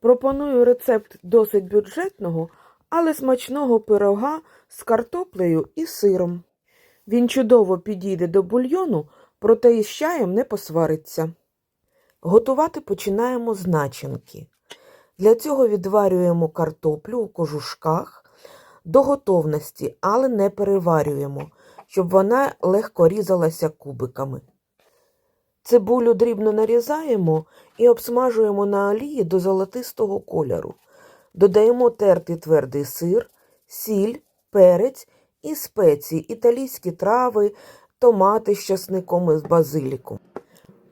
Пропоную рецепт досить бюджетного, але смачного пирога з картоплею і сиром. Він чудово підійде до бульйону, проте із чаєм не посвариться. Готувати починаємо з начинки. Для цього відварюємо картоплю у кожушках до готовності, але не переварюємо, щоб вона легко різалася кубиками. Цибулю дрібно нарізаємо і обсмажуємо на олії до золотистого кольору. Додаємо тертий твердий сир, сіль, перець і спеції, італійські трави, томати з часником і з базиліком.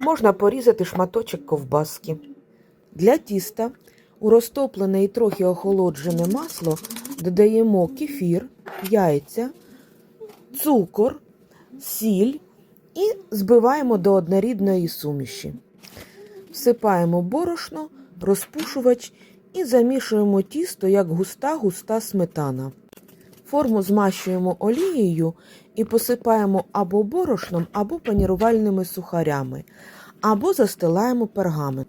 Можна порізати шматочок ковбаски. Для тіста у розтоплене і трохи охолоджене масло додаємо кефір, яйця, цукор, сіль і збиваємо до однорідної суміші. Всипаємо борошно, розпушувач і замішуємо тісто як густа-густа сметана. Форму змащуємо олією і посипаємо або борошном, або панірувальними сухарями, або застилаємо пергамент.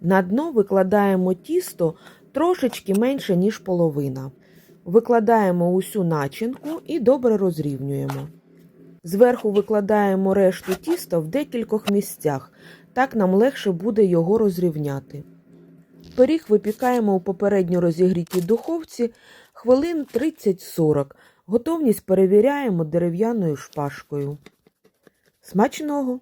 На дно викладаємо тісто трошечки менше, ніж половина. Викладаємо усю начинку і добре розрівнюємо. Зверху викладаємо решту тіста в декількох місцях, так нам легше буде його розрівняти. Пиріг випікаємо у попередньо розігрітій духовці хвилин 30-40. Готовність перевіряємо дерев'яною шпажкою. Смачного!